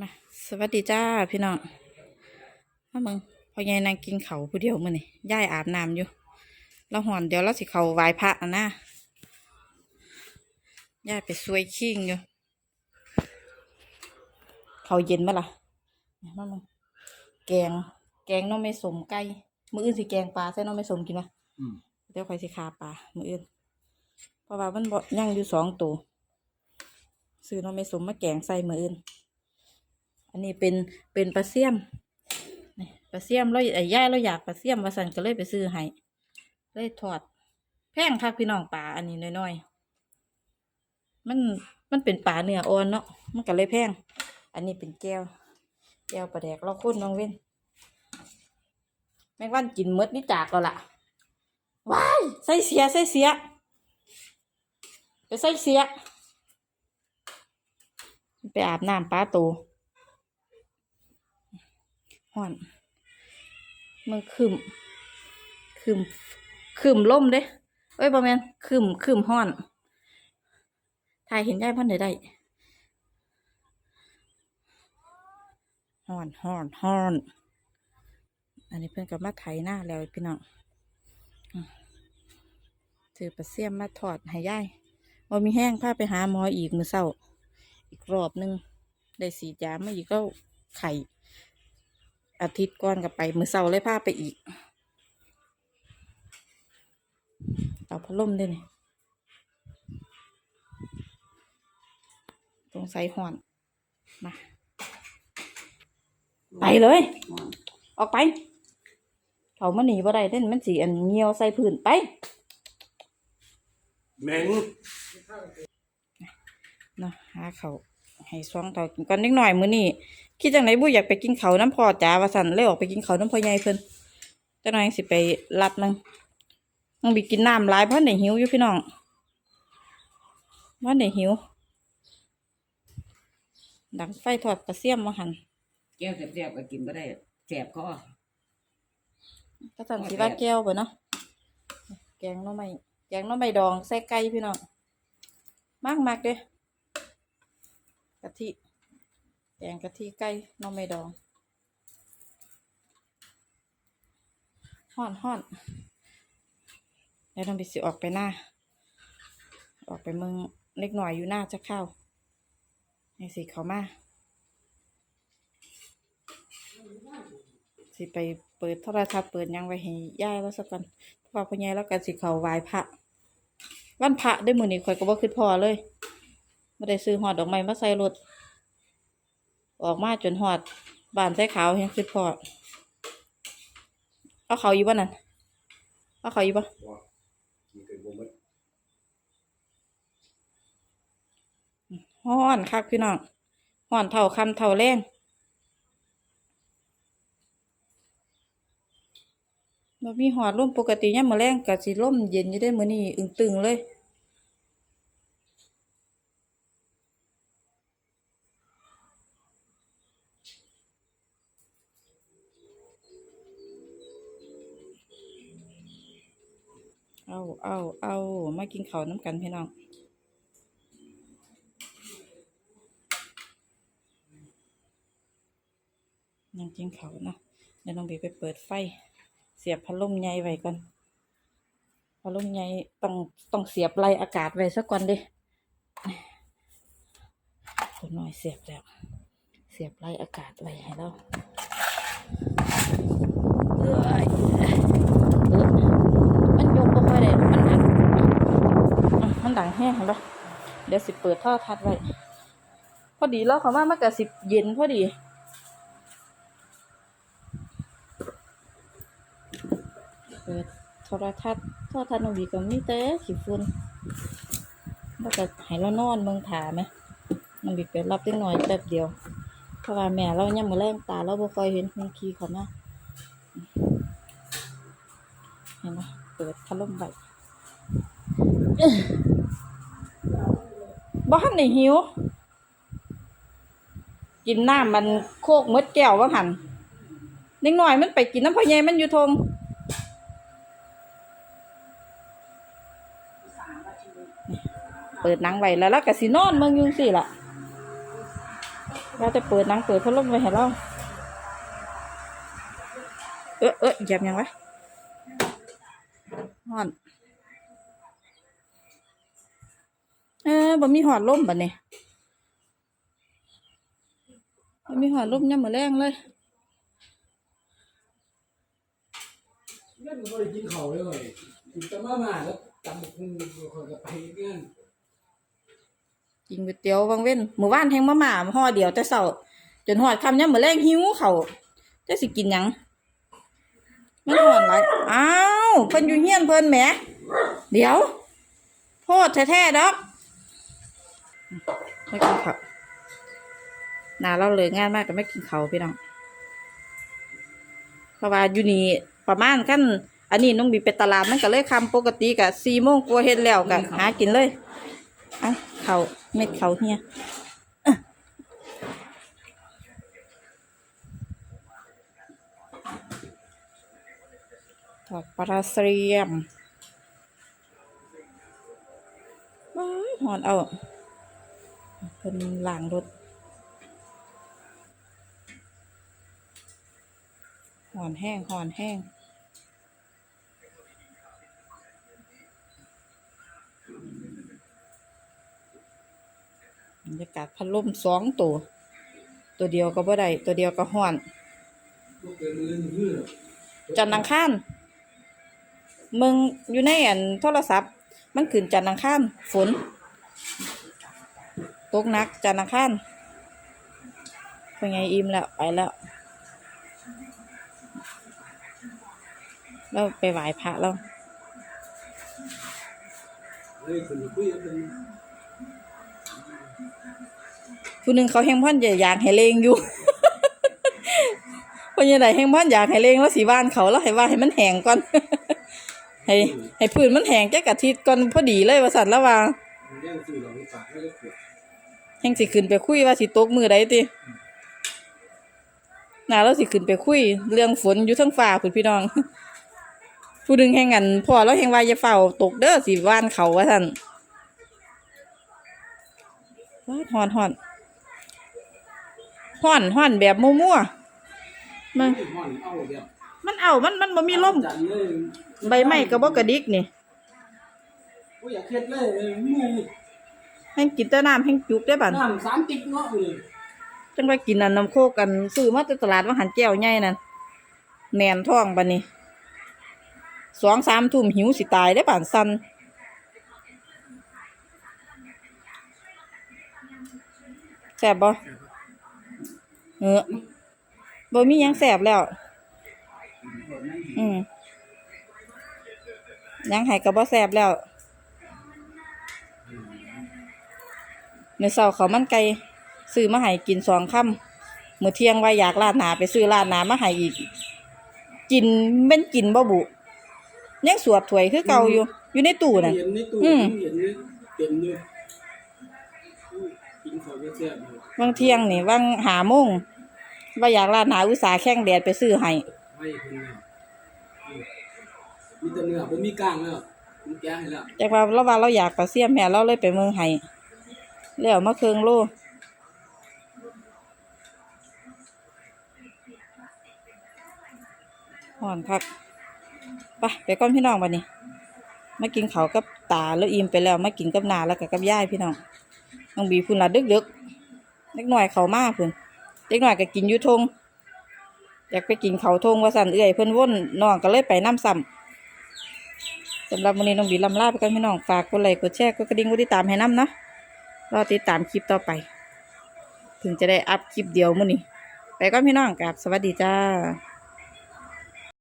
มาสวัสดีจ้าพี่น้องมามึงพอยายนางกินเขาวผู้เดียวมื้อนี่ย่ายอาบน้ำอยู่แล้วหอนเดี๋ยวเราสิเขาไหว้พระอะนะย่ายไปซวยขิงอยู่เขาวเย็นมาล่ะเนี่ยมามึงแกง แกงหน้องไม่สมไก่มื้ออื่นสิแกงปลาใส่หน้องไม่สมกินปะอืมเดี๋ยวคอยสิคาปลามื้ออื่นเพราะว่ามันบ่ย่างอยู่สองตัวซื้อหน้องไม่สมมาแกงใส่มื้ออื่น อันนี้เป็นเป็นปลาเสี่ยมปลาเสี่ยมเราไอ้ย่ายเราอยากปลาเสี่ยมว่าสั่นก็เลยไปซื้อให้เลยทอด แพงค่ะพี่น้องปลาอันนี้น้อยๆมันมันเป็นปลาเนื้ออ่อนเนาะมันก็เลยแพง อันนี้เป็นแก้ว แก้วปลาแดกเราคุ้นน้องเว้นแม่งวันกินมดนี่จากแล้วล่ะว้ายใส่เสียใส่เสียไปใส่เสีย ไปอาบน้ำปลาโต ห่อนมันคืมคืมคืมล่มเด้เอ้ยบ่แม่นคืมคืมห่อนถ่ายเห็นได้พันได้ได้ห่อนห่อนห่อน อันนี้เพื่อนกับมาไถหน้าแล้วพี่น้องถือปลาเสียมมาถอดห้ย่ายว่ามีแห้งพาไปหาหมออีกมือเศร้า อีกรอบนึง ได้สีดยามาอีกก็ไข่ อาทิตย์ก่อนกับไป มือเสาร์เลยพาไปอีก เอาพัดลมด้วยนี่ตรงใส่ห่อนมาไปเลย ออกไป เขามาหนีบ่ได้เด่นมันสีอันเงียวใส่พื้นไปเหม็นเนาะหาเขาว ให้ซองเต่ากินก่อนนิดหน่อยมื้อนี้คิดจังไหนบุอยากไปกินเขาวน้ำพอจ๋าว่าสันเลยออกไปกินเขาวน้ำพ่อใหญ่เพิ่นจังหน่อยสิไปรับนังนังไปกินน้ำหลายเพราะไหนหิวอยู่พี่น้องว่าไหนหิว ดังไฟทอดกระเสียมมาหันแก้วแสบๆก็กินไม่ได้แสบคอก็สันสิว่าแก้วบ่เนาะแกงหน้อไม่แกงหน้อไม่ดองใส่ไก่พี่น้องมากมากๆเด้กะทิแกงกะทิไก่หน้องไม่ดองห่อนห่อนแล้วน้องบิสิออกไปหน้า ออกไปเมืองเล็กหน่อยอยู่หน้าจะเข้าให้สิเขามาสิไปเปิดโทรทัศน์เปิดยังไว้ให้ย่ายแล้วสักกันพราะว่าพ่อใหญ่แล้วกันสิเขาไหว้พระวันพระได้มือนี้ข่อยก็บ่คิดพอเลย ไม่ได้ซื้อหอดดอกไม้มาใส่รถ ออกมาจนหอดบานใส่ขาวเห็นคิดพอเอาเขาอยู่บ้านั่นเอาเขาอยู่บ้ากินเกินบ่หมดห้อนคักพี่น้องห้อนเท่าคำเท่าแรงบ่มีหอดร่มปกติยามมื้อแรงก็สิร่มเย็นอยู่ได้มื้อนี้อึ้งตึงเลย เอาเอาเอามากินข้าวน้ำกันพี่น้องยังกินเขาวเนาะเดี๋ยวน้องบีไปเปิดไฟ เสียบพัดลมใหญ่ไว้ก่อนพัดลมใหญ่ต้องต้องเสียบไล่อากาศไว้ซะก่อนดิคนน้อยเสียบแล้ว เสียบไล่อากาศไว้ให้เราเอ้ยเอ้ยมันยกบ่ค่อยได้มันดังอะมันดังแห้งเห็นปะเดี๋ยวสิเปิดท่อทัดไว้ พอดีแล้วเขามามันก็สิเย็นพอดี เปิดโทรทัศน์โทรทัศน์นวีก็มีแต่ขี้ฝุ่นแล้วก็ให้เรานอนเมืองถาไหมมันบีไปรับเล็กน้อยแป๊บเดียว เพราะว่าแม่เรายังมือแรงตาเราบ่ค่อยเห็นคนขี่เขามาเห็นไหมเปิดพัดลมไว้ บ้านในหิว กินน้ำมันโคกมดแก้วว่าหันเล็กน้อยมันไปกินน้ำพ่อใหญ่มันอยู่ทงเปิดนังไว้แล้วแล้วก็สินอนเมืองยุงสิล่ะเราจะเปิดนังเปิดพัดลมไว้ให้เราเออเออเหยียบยังวะหอน เออบ่มีหอดลมบัดนี้บ่มีหอดลมยามมื้อแรงเลยเล่นก็ได้กินข้าวเลยเว้ยกินแต่มาม่าแล้วตำบักหุ่งคนก็ไปเงี้ยกินก๋วยเตี๋ยวบางเว้นหมู่บ้านแทงมาม่าห่อเดียวแต่เช้าจนหอดคำยามมื้อแรงหิวเขาวจะสิกินหยังมันหอนหลายอ้าวเพิ่นอยู่เฮียนเพิ่นแหมเดี๋ยวโทษแท้ๆดอก ไม่กินข้าวหนาเราเลยงานมากก็ไม่กินข้าวพี่น้องเพราะว่าอยู่นี่ประมาณกันอันนี้น้องบีไปตลาดมันก็เลยคำปกติกะสี่โมงกว่าเฮ็ดแล้วกะหากินเลยเอะเขาวเม็ดเขาวเฮียอะถอดปลาเสียมว้ายหอนเอา เพิ่นล้างรถหอนแห้งหอนแห้งบรรยากาศพัดลมสองตัว ตัวเดียวก็บ่ได้ตัวเดียวก็ห้อน จันทร์อังคารมึงอยู่ในอันโทรศัพท์ มันขึ้นจันทร์อังคารฝน ตกนักจันทร์อังคารเป็นไงอิ่มแล้ว ไปแล้วแล้วไปไหว้พระแล้วเฮ้ยคนคุยกันเป็นผู้หนึ่งเขาแห้งพ่อนอยากให้เลงอยู่คนยังไงแห้งพ่อนอยากให้เลงแล้วสีบ้านเขาแล้วให้ว่าให้มันแห้งก่อน ให้ให้พื้นมันแห้งแค่กะทิตย์ก่อนพอดีเลยว่าสันแล้วว่า งสิขึ้นไปคุยว่าสิตกมือใดติน่าแล้วสิขึ้นไปคุย เรื่องฝนอยู่ทั้งฟ้าคุณพี่น้อง ผู้หนึ่งแห่งกันพอแล้วแห่งวาอย่าเฝ้าตกเด้อสิบ้านเขาว่าท่านว้าฮ้อนฮอนฮอนฮอนแบบมั่วมันห่อนมันเอา มัน มันบ่มีลมใบไม้ก็บ่กระดิกนี่อยากเฮ็ดเลยมือ แห้งกินแต่น้ำแห้งจุกได้บัดน้ำสามติ๊กเนาะเลยจังว่ากินอันน้ำโคกกันซื้อมาแต่ตลาดว่าหันแก้วใหญ่นั่นแน่นท้องบัดนี้สองสามทุ่มหิวสิตายได้ป่านสันแสบบ่เออบ่มีหยังแสบแล้ว อืมหยังให้ก็บ่แสบแล้ว ในเสาเขาวมันไก่ซื้อมาให้กินสองคำมื้อเที่ยงว่าอยากราดหนาไปซื้อราดหนามาให้อีก กินเป็นกินบ่บุยังสวดถวยคือเก่าอยู่ อยู่ในตู้น่ะ เห็นในตู้อืม เห็นเลยเต็มเลยกินข้าวแซ่บเลยบางเที่ยงนี่บางหาโมงว่าอยากราดหนาอุตสาห์แข้งแดดไปซื้อให้ไว้คนแล้วมีแต่เนื้อบ่มีกลางแล้วมีแกะให้แล้วจากว่าเราว่าเราอยากปลาเสียมแม่เราเลยไปเมืองไห้ แล้วมาเคืองโลห่อนคักไปไปก้อนพี่น้องบัดนี้ มากินเขากับตาแล้วอิ่มไปแล้วมากินกับนาแล้วกับกับย่ายพี่น้องน้องบีพุ่นละดึกดึกเล็กหน่อยเขามากพุ่นเล็กหน่อยก็กินยุทงอยากไปกินเขาทงว่าสันเอื่อยเพิ่อนว่นน้องก็เลยไปน้ำซ้ำสำหรับวันนี้น้องบีลำลาไปกันพี่น้องฝากกดไลค์กดแชร์กดกระดิ่งกดติดตามให้น้ำนะ รอติดตามคลิปต่อไป ถึงจะได้อัพคลิปเดียวมื้อนี้ ไปก่อนพี่น้องกับสวัสดีจ้า